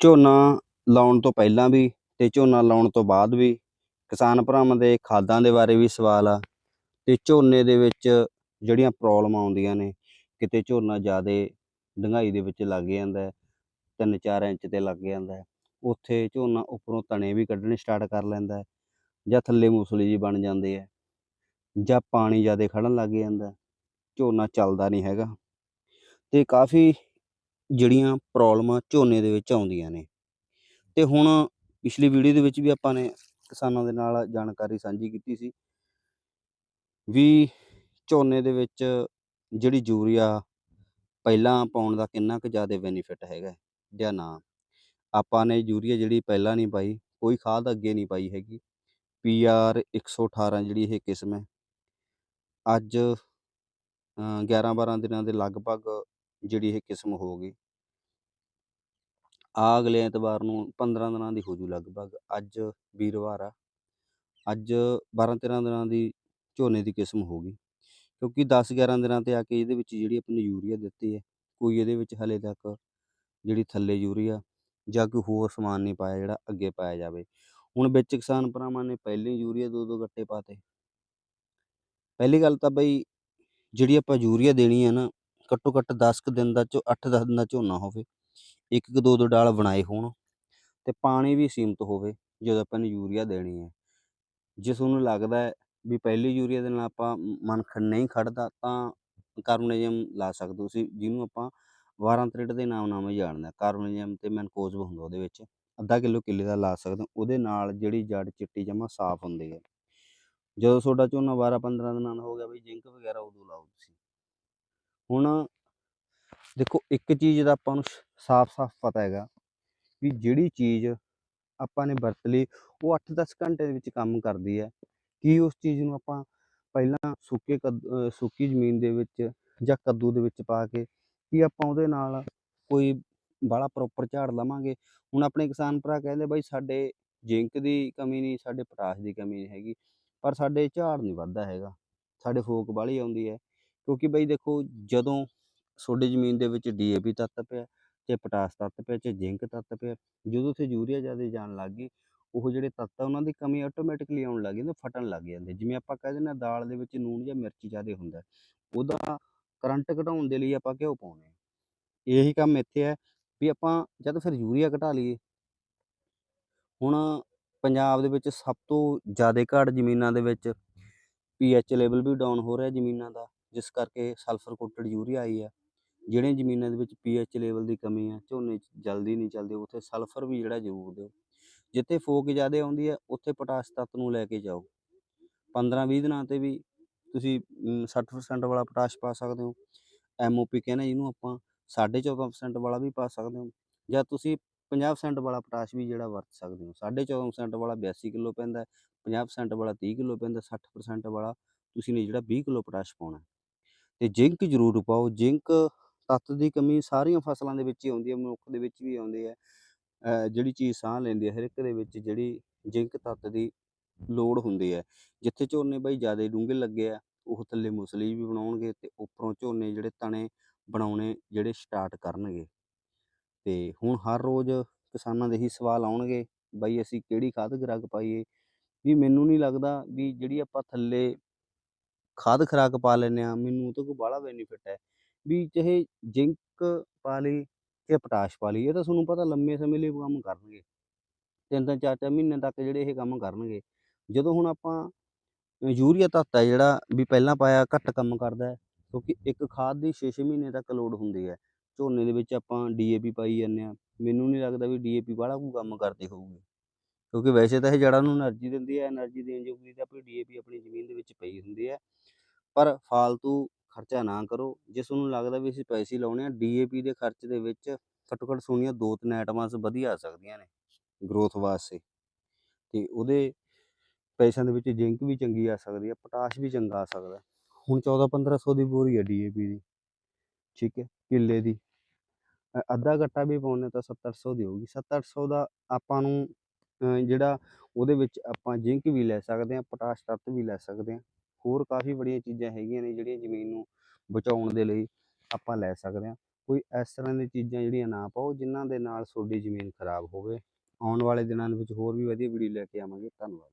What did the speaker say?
ਝੋਨਾ ਲਾਉਣ ਤੋਂ ਪਹਿਲਾਂ ਵੀ ਤੇ ਝੋਨਾ ਲਾਉਣ ਤੋਂ ਬਾਅਦ ਵੀ ਕਿਸਾਨ ਭਰਾਵਾਂ ਦੇ ਖਾਦਾਂ ਦੇ ਬਾਰੇ ਵੀ ਸਵਾਲ ਆ ਤੇ ਝੋਨੇ ਦੇ ਵਿੱਚ ਜਿਹੜੀਆਂ ਪ੍ਰੋਬਲਮਾਂ ਆਉਂਦੀਆਂ ਨੇ ਕਿਤੇ ਝੋਨਾ ਜ਼ਿਆਦਾ ਡੂੰਘਾਈ ਦੇ ਵਿੱਚ ਲੱਗ ਜਾਂਦਾ ਹੈ, ਤਿੰਨ ਚਾਰ ਇੰਚ ਤੇ ਲੱਗ ਜਾਂਦਾ ਉੱਥੇ ਝੋਨਾ ਉੱਪਰੋਂ ਤਣੇ ਵੀ ਕੱਢਣੇ ਸਟਾਰਟ ਕਰ ਲੈਂਦਾ ਜਾਂ ਥੱਲੇ ਮੂਸਲੀ ਜੀ ਬਣ ਜਾਂਦੇ ਹੈ ਜਾਂ ਪਾਣੀ ਜ਼ਿਆਦਾ ਖੜਨ ਲੱਗ ਜਾਂਦਾ ਝੋਨਾ ਚੱਲਦਾ ਨਹੀਂ ਹੈਗਾ ਤੇ ਕਾਫੀ ਜਿਹੜੀਆਂ ਪ੍ਰੋਬਲਮਾਂ ਝੋਨੇ ਦੇ ਵਿੱਚ ਆਉਂਦੀਆਂ ਨੇ। ਤੇ ਹੁਣ ਪਿਛਲੀ ਵੀਡੀਓ ਦੇ ਵਿੱਚ ਵੀ ਆਪਾਂ ਨੇ ਕਿਸਾਨਾਂ ਦੇ ਨਾਲ ਜਾਣਕਾਰੀ ਸਾਂਝੀ ਕੀਤੀ ਸੀ ਵੀ ਝੋਨੇ ਦੇ ਵਿੱਚ ਜਿਹੜੀ ਯੂਰੀਆ ਪਹਿਲਾਂ ਪਾਉਣ ਦਾ ਕਿੰਨਾ ਕੁ ਜ਼ਿਆਦਾ ਬੈਨੀਫਿਟ ਹੈਗਾ ਜਾਂ ਨਾ। ਆਪਾਂ ਨੇ ਯੂਰੀਆ ਜਿਹੜੀ ਪਹਿਲਾਂ ਨਹੀਂ ਪਾਈ, ਕੋਈ ਖਾਦ ਅੱਗੇ ਨਹੀਂ ਪਾਈ ਹੈਗੀ। ਪੀਆਰ 118 ਜਿਹੜੀ ਇਹ ਕਿਸਮ ਹੈ। ਅੱਜ 11 12 ਦਿਨਾਂ ਦੇ ਲਗਭਗ ਜਿਹੜੀ ਇਹ ਕਿਸਮ ਹੋ ਗਈ। ਆ ਅਗਲੇ ਐਤਵਾਰ ਨੂੰ 15 ਦਿਨਾਂ ਦੀ ਹੋ ਜੂ ਲਗਭਗ। ਅੱਜ ਵੀਰਵਾਰ ਆ। ਅੱਜ 12 13 ਦਿਨਾਂ ਦੀ ਝੋਨੇ ਦੀ ਕਿਸਮ ਹੋ ਗਈ। ਕਿਉਂਕਿ 10 11 ਦਿਨਾਂ ਤੇ ਆ ਕੇ ਇਹਦੇ ਵਿੱਚ ਜਿਹੜੀ ਆਪਣੀ ਯੂਰੀਆ ਦਿੱਤੀ ਹੈ, ਕੋਈ ਇਹਦੇ ਵਿੱਚ ਹਲੇ ਤੱਕ ਜਿਹੜੀ ਥੱਲੇ ਯੂਰੀਆ ਜਾਂ ਕੋਈ ਹੋਰ ਸਮਾਨ ਨਹੀਂ ਪਾਇਆ ਜਿਹੜਾ ਅੱਗੇ ਪਾਇਆ ਜਾਵੇ। ਹੁਣ ਵਿੱਚ ਕਿਸਾਨ ਭਰਾਵਾਂ ਨੇ ਪਹਿਲੇ ਹੀ ਯੂਰੀਆ ਦੋ ਦੋ ਗੱਟੇ ਪਾਤੇ। ਪਹਿਲੀ ਗੱਲ ਤਾਂ ਬਈ ਜਿਹੜੀ ਆਪਾਂ ਯੂਰੀਆ ਦੇਣੀ ਹੈ ਨਾ ਘੱਟੋ ਘੱਟ 10 ਕੁ ਦਿਨ ਦਾ ਚੋ 8-10 ਦਿਨ ਦਾ ਝੋਨਾ ਹੋਵੇ, ਇੱਕ ਕੁ ਦੋ ਦੋ ਡਾਲ ਬਣਾਏ ਹੋਣ ਤੇ ਪਾਣੀ ਵੀ ਸੀਮਤ ਹੋਵੇ ਜਦੋਂ ਆਪਾਂ ਨੂੰ ਯੂਰੀਆ ਦੇਣੀ ਹੈ। ਜੇ ਤੁਹਾਨੂੰ ਲੱਗਦਾ ਹੈ ਵੀ ਪਹਿਲੀ ਯੂਰੀਆ ਦੇ ਨਾਲ ਆਪਾਂ ਮ- ਨਹੀਂ ਖੜਦਾ ਤਾਂ ਕਾਰਬੋਨੇਜਮ ਲਾ ਸਕਦੇ ਹੋ ਤੁਸੀਂ, ਜਿਹਨੂੰ ਆਪਾਂ ਵਾਰਾਂਤ੍ਰਿਟ ਦੇ ਨਾਮ ਨਾਲ ਵੀ ਜਾਣਦੇ ਹਾਂ। ਕਾਰਬੋਨੇਜਮ ਤੇ ਮੈਨਕੋਜ਼ਬ ਹੁੰਦਾ ਉਹਦੇ ਵਿੱਚ, ਅੱਧਾ ਕਿਲੋ ਕਿੱਲੇ ਦਾ ਲਾ ਸਕਦੇ ਉਹਦੇ ਨਾਲ ਜਿਹੜੀ ਜੜ ਚਿੱਟੀ ਜਮਾ ਸਾਫ਼ ਹੁੰਦੀ ਹੈ। ਜਦੋਂ ਤੁਹਾਡਾ ਝੋਨਾ 12 15 ਦਿਨਾਂ ਦਾ ਹੋ ਗਿਆ ਬਈ, ਜਿੰਕ ਵਗੈਰਾ ਉਦੋਂ ਲਾਓ ਤੁਸੀਂ। ਹੁਣ ਦੇਖੋ, ਇੱਕ ਚੀਜ਼ ਦਾ ਆਪਾਂ ਨੂੰ ਸਾਫ਼-ਸਾਫ਼ ਪਤਾ ਹੈਗਾ ਵੀ ਜਿਹੜੀ ਚੀਜ਼ ਆਪਾਂ ਨੇ ਵਰਤ ਲਈ, ਉਹ 8-10 ਘੰਟੇ ਦੇ ਵਿੱਚ ਕੰਮ ਕਰਦੀ ਹੈ। ਕੀ ਉਸ ਚੀਜ਼ ਨੂੰ ਆਪਾਂ ਪਹਿਲਾਂ ਸੁੱਕੇ ਕੱਦ ਸੁੱਕੀ ਜ਼ਮੀਨ ਦੇ ਵਿੱਚ ਜਾਂ ਕੱਦੂ ਦੇ ਵਿੱਚ ਪਾ ਕੇ, ਕੀ ਆਪਾਂ ਉਹਦੇ ਨਾਲ ਕੋਈ ਬਾਹਲਾ ਪ੍ਰੋਪਰ ਝਾੜ ਲਵਾਂਗੇ? ਹੁਣ ਆਪਣੇ ਕਿਸਾਨ ਭਰਾ ਕਹਿੰਦੇ, ਬਾਈ, ਸਾਡੇ ਜ਼ਿੰਕ ਦੀ ਕਮੀ ਨਹੀਂ, ਸਾਡੇ ਪੋਟਾਸ਼ ਦੀ ਕਮੀ ਨਹੀਂ ਹੈਗੀ, ਪਰ ਸਾਡੇ ਝਾੜ ਨਹੀਂ ਵੱਧਦਾ ਹੈਗਾ। ਸਾਡੇ ਫੋਕ ਬਾਹਲੀ ਆਉਂਦੀ ਹੈ। ਕਿਉਂਕਿ ਬਈ ਦੇਖੋ ਜਦੋਂ ਤੁਹਾਡੀ ਜ਼ਮੀਨ ਦੇ ਵਿੱਚ ਡੀਏਪੀ ਤੱਤ ਪਿਆ ਤੇ ਪੋਟਾਸ਼ ਤੱਤ ਪਿਆ ਤੇ ਜ਼ਿੰਕ ਤੱਤ ਪਿਆ, ਜਦੋਂ ਉੱਥੇ ਯੂਰੀਆ ਜ਼ਿਆਦਾ ਜਾਣ ਲੱਗ ਗਈ, ਉਹ ਜਿਹੜੇ ਤੱਤ ਆ ਉਹਨਾਂ ਦੀ ਕਮੀ ਆਟੋਮੈਟਿਕਲੀ ਆਉਣ ਲੱਗ ਜਾਂਦੀ ਫਟਣ ਲੱਗ ਜਾਂਦੇ। ਜਿਵੇਂ ਆਪਾਂ ਕਹਿ ਦਿੰਦੇ ਹਾਂ ਦਾਲ ਦੇ ਵਿੱਚ ਨੂਣ ਜਾਂ ਮਿਰਚ ਜ਼ਿਆਦਾ ਹੁੰਦਾ, ਉਹਦਾ ਕਰੰਟ ਘਟਾਉਣ ਦੇ ਲਈ ਆਪਾਂ ਘਿਓ ਪਾਉਂਦੇ ਹਾਂ। ਇਹੀ ਕੰਮ ਇੱਥੇ ਹੈ ਵੀ ਆਪਾਂ ਜਦ ਫਿਰ ਯੂਰੀਆ ਘਟਾ ਲਈਏ। ਹੁਣ ਪੰਜਾਬ ਦੇ ਵਿੱਚ ਸਭ ਤੋਂ ਜ਼ਿਆਦਾ ਘਾਟ ਜ਼ਮੀਨਾਂ ਦੇ ਵਿੱਚ ਪੀਐਚ ਲੈਵਲ ਵੀ ਡਾਊਨ ਹੋ ਰਿਹਾ ਜ਼ਮੀਨਾਂ ਦਾ। ਜਿਸ ਕਰਕੇ ਸਲਫਰ ਕੋਟਡ ਯੂਰੀਆ ਆਈ ਆ ਜਿਹੜੀਆਂ ਜ਼ਮੀਨਾਂ ਦੇ ਵਿੱਚ ਪੀਐਚ ਲੈਵਲ ਦੀ ਕਮੀ ਆ ਝੋਨੇ 'ਚ ਜਲਦੀ ਨਹੀਂ ਚੱਲਦੇ ਉੱਥੇ ਸਲਫਰ ਵੀ ਜਿਹੜਾ ਜ਼ਰੂਰ ਦਿਓ। ਜਿੱਥੇ ਫੋਕ ਜ਼ਿਆਦਾ ਆਉਂਦੀ ਹੈ ਉੱਥੇ ਪੋਟਾਸ਼ ਤੱਤ ਨੂੰ ਲੈ ਕੇ ਜਾਓ। 15-20 ਦਿਨਾਂ ਤੇ ਵੀ ਤੁਸੀਂ ਅਮ, 60% ਵਾਲਾ ਪੋਟਾਸ਼ ਪਾ ਸਕਦੇ ਹੋ। ਐਮਓਪੀ ਕਹਿੰਦੇ ਜਿਹਨੂੰ ਆਪਾਂ 14.5% ਵਾਲਾ ਵੀ ਪਾ ਸਕਦੇ ਹੋ। ਜਾਂ ਤੁਸੀਂ 50% ਵਾਲਾ ਪੋਟਾਸ਼ ਵੀ ਜਿਹੜਾ ਵਰਤ ਸਕਦੇ ਹੋ। 14.5% ਵਾਲਾ 82 ਕਿਲੋ ਪੈਂਦਾ ਹੈ, 50% ਵਾਲਾ 30 ਕਿਲੋ ਪੈਂਦਾ 60% ਵਾਲਾ ਤੁਸੀਂ ਨੇ ਜਿਹੜਾ 20 ਕਿਲੋ ਪੋਟਾਸ਼ ਪਾਉਣਾ ਤੇ ਜ਼ਿੰਕ ਜ਼ਰੂਰ ਪਾਓ, ਜ਼ਿੰਕ ਤੱਤ ਦੀ ਕਮੀ ਸਾਰੀਆਂ ਫਸਲਾਂ ਦੇ ਵਿੱਚ ਹੀ ਆਉਂਦੀ ਹੈ, ਮਨੁੱਖ ਦੇ ਵਿੱਚ ਵੀ ਆਉਂਦੀ ਹੈ। ਜਿਹੜੀ ਚੀਜ਼ ਸਾਹ ਲੈਂਦੀ ਹੈ, ਹਰ ਇੱਕ ਦੇ ਵਿੱਚ ਜਿਹੜੀ ਜ਼ਿੰਕ ਤੱਤ ਦੀ ਲੋੜ ਹੁੰਦੀ ਹੈ। ਜਿੱਥੇ ਝੋਨੇ ਬਾਈ ਜ਼ਿਆਦਾ ਡੂੰਘੇ ਲੱਗੇ ਆ, ਉਹ ਥੱਲੇ ਮੁਸਲੀ ਵੀ ਬਣਾਉਣਗੇ ਤੇ ਉੱਪਰੋਂ ਝੋਨੇ ਜਿਹੜੇ ਤਣੇ ਬਣਾਉਣੇ ਜਿਹੜੇ ਸਟਾਰਟ ਕਰਨਗੇ। ਤੇ ਹੁਣ ਹਰ ਰੋਜ਼ ਕਿਸਾਨਾਂ ਦੇ ਹੀ ਸਵਾਲ ਆਉਣਗੇ, ਬਾਈ ਅਸੀਂ ਕਿਹੜੀ ਖਾਦ ਖੁਰਾਕ ਪਾਈਏ? ਵੀ ਮੈਨੂੰ ਨਹੀਂ ਲੱਗਦਾ ਵੀ ਜਿਹੜੀ ਆਪਾਂ ਥੱਲੇ ਖਾਦ ਖਰਾਕ ਪਾ ਲੈਨੇ ਆ ਮੈਨੂੰ ਉਹ ਤੋਂ ਕੋਈ ਬਾਹਲਾ ਬੈਨੀਫਿਟ ਹੈ। ਵੀ ਚਾਹੇ ਜਿੰਕ ਪਾ ਲਈ ਜਾਂ ਪੋਟਾਸ਼ ਪਾ ਲਈ ਇਹ ਤਾਂ ਤੁਹਾਨੂੰ ਪਤਾ ਲੰਮੇ ਸਮੇਂ ਲਈ ਕੰਮ ਕਰਨਗੇ। ਤਿੰਨ ਤਿੰਨ ਚਾਰ ਚਾਰ ਮਹੀਨੇ ਤੱਕ ਜਿਹੜੇ ਇਹ ਕੰਮ ਕਰਨਗੇ। ਜਦੋਂ ਹੁਣ ਆਪਾਂ ਯੂਰੀਆ ਤੱਤ ਹੈ ਜਿਹੜਾ ਵੀ ਪਹਿਲਾਂ ਪਾਇਆ ਘੱਟ ਕੰਮ ਕਰਦਾ ਕਿਉਂਕਿ ਇੱਕ ਖਾਦ ਦੀ 6-6 ਮਹੀਨੇ ਤੱਕ ਲੋਡ ਹੁੰਦੀ ਹੈ। ਝੋਨੇ ਦੇ ਵਿੱਚ ਆਪਾਂ ਡੀਏਪੀ ਪਾਈ ਜਾਂਦੇ ਆ ਮੈਨੂੰ ਨਹੀਂ ਲੱਗਦਾ ਵੀ ਡੀਏਪੀ ਵਾਲਾ ਕੋਈ ਕੰਮ ਕਰਦੀ ਹੋਊਗੀ। ਕਿਉਂਕਿ ਵੈਸੇ ਤਾਂ ਇਹ ਜੜਾਂ ਨੂੰ એનર્ਜੀ ਦਿੰਦੀ ਹੈ એનર્ਜੀ ਦੇਣ ਜੋਗੀ ਤਾਂ ਆਪਣੀ ਡੀਏਪੀ ਆਪਣੀ ਜ਼ਮੀਨ ਦੇ ਵਿੱਚ ਪਈ ਹੁੰਦੀ ਹੈ। ਪਰ ਫਾਲਤੂ ਖਰਚਾ ਨਾ ਕਰੋ। ਜੇ ਤੁਹਾਨੂੰ ਲੱਗਦਾ ਵੀ ਅਸੀਂ ਪੈਸੇ ਲਾਉਣੇ ਆ, ਡੀਏਪੀ ਦੇ ਖਰਚ ਦੇ ਵਿੱਚ ਘੱਟੋ ਘੱਟ ਸੋਨੀਆਂ ਦੋ ਤਿੰਨ ਆਈਟਮਾਂ ਵਧੀਆ ਆ ਸਕਦੀਆਂ ਨੇ ਗਰੋਥ ਵਾਸਤੇ। ਤੇ ਉਹਦੇ ਪੈਸਿਆਂ ਦੇ ਵਿੱਚ ਜ਼ਿੰਕ ਵੀ ਚੰਗੀ ਆ ਸਕਦੀ ਹੈ ਪੋਟਾਸ਼ ਵੀ ਚੰਗਾ ਆ ਸਕਦਾ। ਹੈ। ਹੁਣ 14 1500 ਦੀ ਬੋਰੀ ਹੈ ਡੀਏਪੀ ਦੀ, ਠੀਕ ਹੈ, ਕਿੱਲੇ ਦੀ। ਅੱਧਾ ਗੱਟਾ ਵੀ ਪਾਉਂਦੇ ਤਾਂ 700 ਦੀ ਹੋਊਗੀ। 700 ਦਾ ਆਪਾਂ ਨੂੰ ਜਿਹੜਾ ਉਹਦੇ ਵਿੱਚ ਆਪਾਂ ਜ਼ਿੰਕ ਵੀ ਲੈ ਸਕਦੇ ਹਾਂ, ਪੋਟਾਸ਼ ਤੱਤ ਵੀ ਲੈ ਸਕਦੇ ਹਾਂ। ਹੋਰ ਕਾਫੀ ਬੜੀਆਂ ਚੀਜ਼ਾਂ ਹੈਗੀਆਂ ਨੇ ਜਿਹੜੀਆਂ ਜ਼ਮੀਨ ਨੂੰ ਬਚਾਉਣ ਦੇ ਲਈ ਆਪਾਂ ਲੈ ਸਕਦੇ ਹਾਂ। ਕੋਈ ਇਸ ਤਰ੍ਹਾਂ ਦੀਆਂ ਚੀਜ਼ਾਂ ਜਿਹੜੀਆਂ ਨਾ ਪਾਓ, ਜਿਨ੍ਹਾਂ ਦੇ ਨਾਲ ਤੁਹਾਡੀ ਜ਼ਮੀਨ ਖਰਾਬ ਹੋਵੇ। ਆਉਣ ਵਾਲੇ ਦਿਨਾਂ ਦੇ ਵਿੱਚ ਹੋਰ ਵੀ ਵਧੀਆ ਵੀਡੀਓ ਲੈ ਕੇ ਆਵਾਂਗੇ। ਧੰਨਵਾਦ।